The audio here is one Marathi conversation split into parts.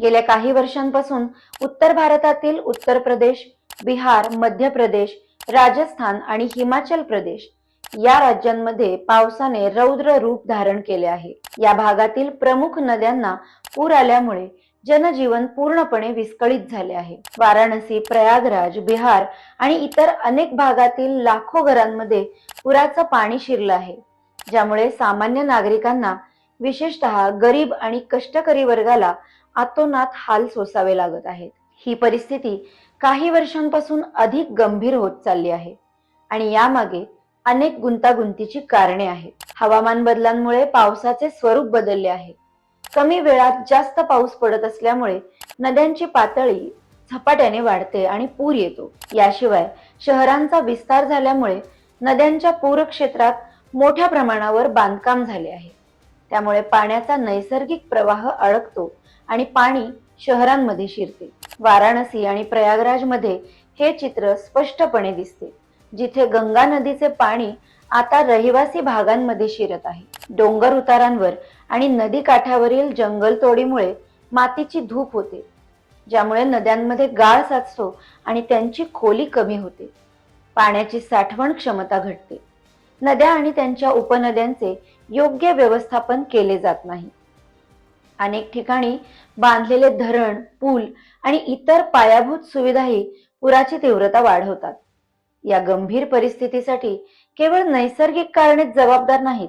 गेल्या काही वर्षांपासून उत्तर भारतातील उत्तर प्रदेश बिहार मध्य प्रदेश राजस्थान आणि हिमाचल प्रदेश या राज्यांमध्ये पावसाने रौद्र रूप धारण केले आहे. या भागातील प्रमुख नद्यांना पूर आल्यामुळे जनजीवन पूर्णपणे विस्कळीत झाले आहे. वाराणसी प्रयागराज बिहार आणि इतर अनेक भागातील लाखो घरांमध्ये पुराचं पाणी शिरलं आहे. ज्यामुळे सामान्य नागरिकांना विशेषतः गरीब आणि कष्टकरी वर्गाला आतोनात हाल सोसावे लागत आहेत. ही परिस्थिती काही वर्षांपासून अधिक गंभीर होत चालली आहे आणि यामागे अनेक गुंतागुंतीची कारणे आहेत. हवामान बदलांमुळे पावसाचे स्वरूप बदलले आहे. कमी वेळात जास्त पाऊस पडत असल्यामुळे नद्यांची पातळी झपाट्याने वाढते आणि पूर येतो. याशिवाय शहरांचा विस्तार झाल्यामुळे नद्यांच्या पूर क्षेत्रात मोठ्या प्रमाणावर बांधकाम झाले आहे. त्यामुळे पाण्याचा नैसर्गिक प्रवाह अडकतो आणि पाणी शहरांमध्ये शिरते. वाराणसी आणि प्रयागराजमध्ये हे चित्र स्पष्टपणे दिसते जिथे गंगा नदीचे पाणी आता रहिवासी भागांमध्ये शिरत आहे. डोंगर उतारांवर आणि नदी काठावरील जंगलतोडीमुळे मातीची धूप होते ज्यामुळे नद्यांमध्ये गाळ साचतो आणि त्यांची खोली कमी होते. पाण्याची साठवण क्षमता घटते. नद्या आणि त्यांच्या उपनद्यांचे योग्य व्यवस्थापन केले जात नाही. अनेक ठिकाणी बांधलेले धरण पूल आणि इतर पायाभूत सुविधाही पुराची तीव्रता वाढवतात. या गंभीर परिस्थितीसाठी केवळ नैसर्गिक कारणे जबाबदार नाहीत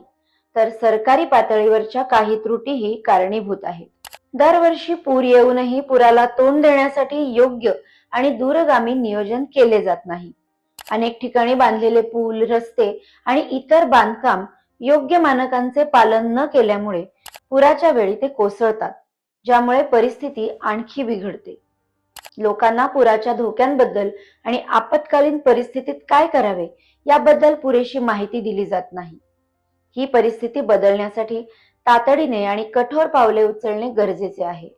तर सरकारी पातळीवरच्या काही त्रुटीही कारणीभूत आहेत. दरवर्षी पूर येऊनही पुराला तोंड देण्यासाठी योग्य आणि दूरगामी नियोजन केले जात नाही. अनेक ठिकाणी बांधलेले पूल रस्ते आणि इतर बांधकाम योग्य मानकांचे पालन न केल्यामुळे पुराच्या वेळी ते कोसळतात ज्यामुळे परिस्थिती आणखी बिघडते. लोकांना पुराच्या धोक्यांबद्दल आणि आपत्कालीन परिस्थितीत काय करावे याबद्दल पुरेशी माहिती दिली जात नाही. ही परिस्थिती बदलण्यासाठी तातडीने आणि कठोर पावले उचलणे गरजेचे आहे.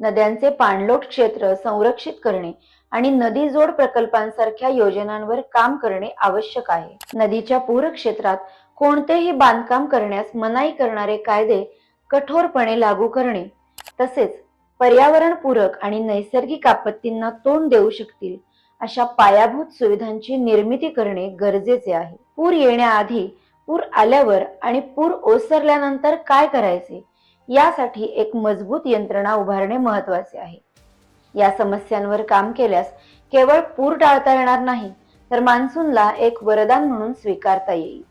नद्यांचे पाणलोट क्षेत्र संरक्षित करणे आणि नदी जोड प्रकल्पांसारख्या योजनांवर काम करणे आवश्यक आहे. नदीच्या पूर क्षेत्रात कोणतेही बांधकाम करण्यास मनाई करणारे कायदे कठोरपणे लागू करणे तसेच पर्यावरणपूरक आणि नैसर्गिक आपत्तींना तोंड देऊ शकतील अशा पायाभूत सुविधांची निर्मिती करणे गरजेचे आहे. पूर येण्याआधी पूर आल्यावर आणि पूर ओसरल्यानंतर काय करायचे? यासाठी एक मजबूत यंत्रणा उभारणे महत्त्वाचे आहे. या समस्यांवर काम केल्यास केवळ पूर टाळता येणार नाही तर मान्सूनला एक वरदान म्हणून स्वीकारता येईल.